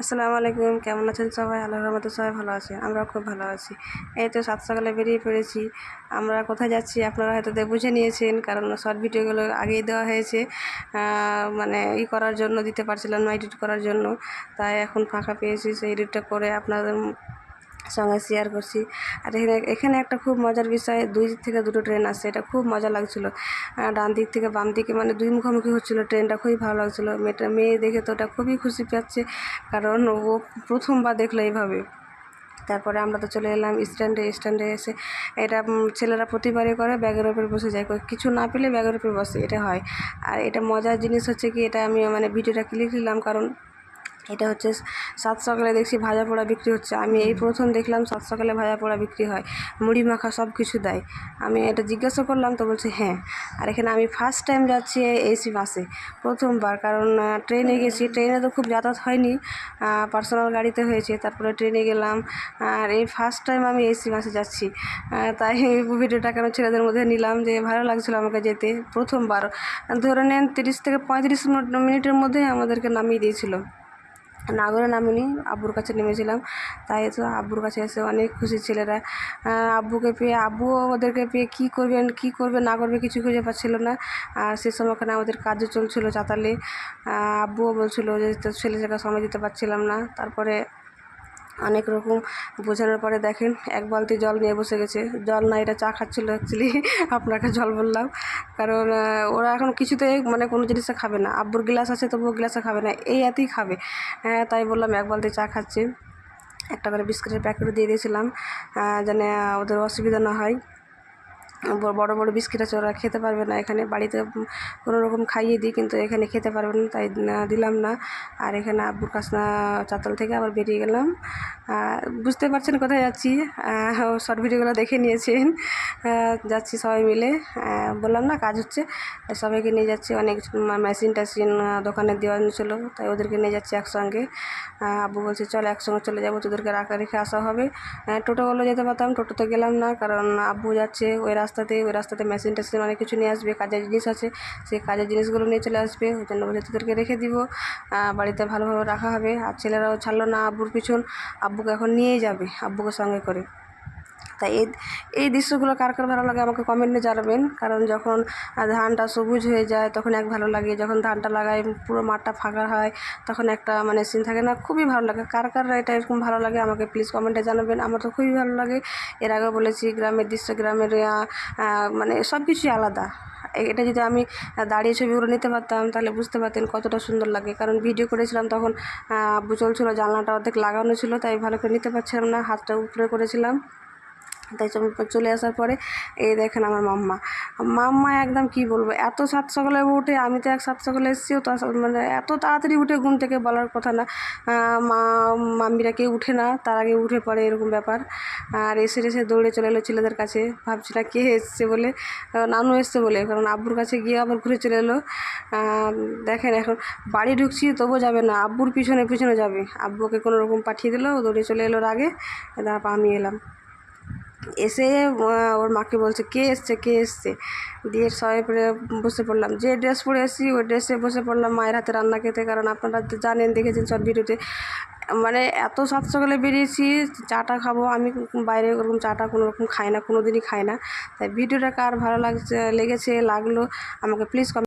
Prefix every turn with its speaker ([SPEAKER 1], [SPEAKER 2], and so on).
[SPEAKER 1] আসসালামু আলাইকুম, কেমন আছেন সবাই? আল্লাহর রহমতে সবাই ভালো আছে, আমরাও খুব ভালো আছি। এই তো সাত সকালে বেরিয়ে পড়েছি। আমরা কোথায় যাচ্ছি আপনারা হয়তো বুঝে নিয়েছেন, কারণ শর্ট ভিডিওগুলো আগেই দেওয়া হয়েছে। মানে ই করার জন্য, দিতে পারছিলাম না এডিট করার জন্য। তাই এখন ফাঁকা পেয়েছি, সেই এডিটটা করে আপনাদের সঙ্গে শেয়ার করছি। আর এখানে এখানে একটা খুব মজার বিষয়, দুই দিক থেকে দুটো ট্রেন আসছে এটা খুব মজা লাগছিল। ডান দিক থেকে বাম দিকে মানে দুই মুখোমুখি হচ্ছিল ট্রেনটা খুবই ভালো লাগছিল। মেয়েটা, মেয়ে দেখে তো ওটা খুবই খুশি পাচ্ছে, কারণ ও প্রথমবার দেখল এইভাবে। তারপরে আমরা তো চলে এলাম স্ট্যান্ডে স্ট্যান্ডে এসে এটা ছেলেরা প্রতিবারই করে, ব্যাগের ওপর বসে যায়। কিছু না পেলে ব্যাগের উপর বসে, এটা হয়। আর এটা মজার জিনিস হচ্ছে কি, এটা আমি মানে ভিডিওটা ক্লিক নিলাম, কারণ এটা হচ্ছে সাত সকালে দেখছি ভাজা পোড়া বিক্রি হচ্ছে। আমি এই প্রথম দেখলাম সাত সকালে ভাজা পোড়া বিক্রি হয়। মুড়ি মাখা সব কিছু দেয়। আমি এটা জিজ্ঞাসা করলাম, তো বলছে হ্যাঁ। আর এখানে আমি ফার্স্ট টাইম যাচ্ছি এসি বাসে প্রথমবার। কারণ ট্রেনে গেছি। ট্রেনে তো খুব যাতায়াত হয়নি। পার্সোনাল গাড়িতে হয়েছে। তারপরে ট্রেনে গেলাম। আর এই ফার্স্ট টাইম আমি এসি বাসে যাচ্ছি। তাই ভিডিওটা কেন ছেলেদের মধ্যে নিলাম যে ভালো লাগছিল আমাকে যেতে। প্রথমবার। ধরে নেন তিরিশ থেকে পঁয়ত্রিশ মিনিটের মধ্যে আমাদেরকে নামিয়ে দিয়েছিল। নাগরে নামিনি, আব্বুর কাছে নেমেছিলাম। তাই তো আব্বুর কাছে এসে অনেক খুশি ছেলেরা। আব্বুকে পেয়ে আব্বুও ওদেরকে পেয়ে কী করবেন, কী করবে, না করবে কিছু খুঁজে পাচ্ছিল না। আর সে সময়খানে আমাদের কাজও চলছিল চাতালে। আব্বুও বলছিল যে ছেলে জায়গায় সময় দিতে পারছিলাম না। তারপরে অনেক রকম বোঝানোর পরে দেখেন এক বালতি জল নিয়ে বসে গেছে। জল না, এটা চা খাচ্ছিলো অ্যাকচুয়ালি আপনাকে জল বললাম। কারণ ওরা এখন কিছুতে মানে কোনো জিনিসে খাবে না। আব্বুর গ্লাস আছে, তবুও গ্লাসে খাবে না। এই এতেই খাবে। হ্যাঁ তাই বললাম এক বালতি চা খাচ্ছে। একটা করে বিস্কুটের প্যাকেটও দিয়ে দিয়েছিলাম যেন ওদের অসুবিধা না হয়। বড় বড় বিস্কিট আছে, ওরা খেতে পারবে না। এখানে বাড়িতে কোনো রকম খাইয়ে দিই, কিন্তু এখানে খেতে পারবে না, তাই দিলাম না। আর এখানে আব্বুর কাছ চাতাল থেকে আবার বেরিয়ে গেলাম। বুঝতে পারছেন কোথায় যাচ্ছি। শর্ট ভিডিওগুলো দেখে নিয়েছেন। যাচ্ছি সবাই মিলে। বললাম না, কাজ হচ্ছে। সবাইকে নিয়ে যাচ্ছি, অনেক মেশিন টেশিন দোকানে দেওয়া ছিল, তাই ওদেরকে নিয়ে যাচ্ছি একসঙ্গে। আব্বু বলছে, চল একসঙ্গে চলে যাব, তোদেরকে রাখা, রেখে আসা হবে। টোটোগুলো যেতে পারতাম, টোটোতে গেলাম না, কারণ আব্বু যাচ্ছে, ওই রাস্তাতে, ওই রাস্তাতে মেশিন টেশিন অনেক কিছু নিয়ে আসবে, কাজের জিনিস আছে। সেই কাজের জিনিসগুলো নিয়ে চলে আসবে, ওই জন্য বলে তোদেরকে রেখে দিব। বাড়িতে ভালোভাবে রাখা হবে। আর ছেলেরাও ছাড়লো না, আব্বুর পিছন। আব্বুকে এখন নিয়েই যাবে, আব্বুকে সঙ্গে করে। তাই এই এই দৃশ্যগুলো কার কার ভালো লাগে আমাকে কমেন্টে জানাবেন। কারণ যখন ধানটা সবুজ হয়ে যায়, তখন এক ভালো লাগে। যখন ধানটা লাগাই, পুরো মাঠটা ফাঁকা হয়, তখন একটা মানে সিন থাকে না, খুবই ভালো লাগে। কার কার এটা এরকম ভালো লাগে আমাকে প্লিজ কমেন্টে জানাবেন। আমার তো খুবই ভালো লাগে। এর আগে বলেছি, গ্রামের দৃশ্য, গ্রামের মানে সব কিছুই আলাদা। এটা যদি আমি দাঁড়িয়ে ছবিগুলো নিতে পারতাম, তাহলে বুঝতে পারতেন কতটা সুন্দর লাগে। কারণ ভিডিও করেছিলাম তখন চলছিল, জানলাটা অর্ধেক লাগানো ছিল, তাই ভালো করে নিতে পারছিলাম না, হাতটা উপরে করেছিলাম। তাই চলে- চলে আসার পরে, এই দেখেন আমার মাম্মা। মাম্মা একদম কি বলব, এত সাত সকালে উঠে আমি তো এক সাত সকালে এসেছিও তো মানে এত তাড়াতাড়ি উঠে ঘুম থেকে বলার কথা না। মা মাম্মিরা কেউ উঠে না, তার আগে উঠে পড়ে এরকম ব্যাপার। আর এসে এসে দৌড়ে চলে এলো ছেলেদের কাছে। ভাবছি না কে এসছে বলে নানু এসছে বলে, কারণ আব্বুর কাছে গিয়ে আবার ঘুরে চলে এলো। দেখেন এখন বাড়ি ঢুকছি তবু যাবে না। আব্বুর পিছনে পিছনে যাবে। আব্বুকে কোনো রকম পাঠিয়ে দিল, দৌড়ে চলে এলো ওর আগে তারপর আমি এলাম। এসে ওর মাকে বলছে, কে এসছে? কে এসছে? দিয়ে সবাই পরে বসে পড়লাম। যে ড্রেস পরে এসেছি, ওই ড্রেসে বসে পড়লাম মায়ের হাতে রান্না খেতে। কারণ আপনারা তো জানেন, দেখেছেন সব ভিডিওতে মানে এত সাত সকালে বেরিয়েছি, চাটা খাব। আমি বাইরে ওরকম চাটা কোনো রকম খাই না কোনো দিনই খাই না। তাই ভিডিওটা কার ভালো লাগছে, লেগেছে, লাগল, আমাকে প্লিজ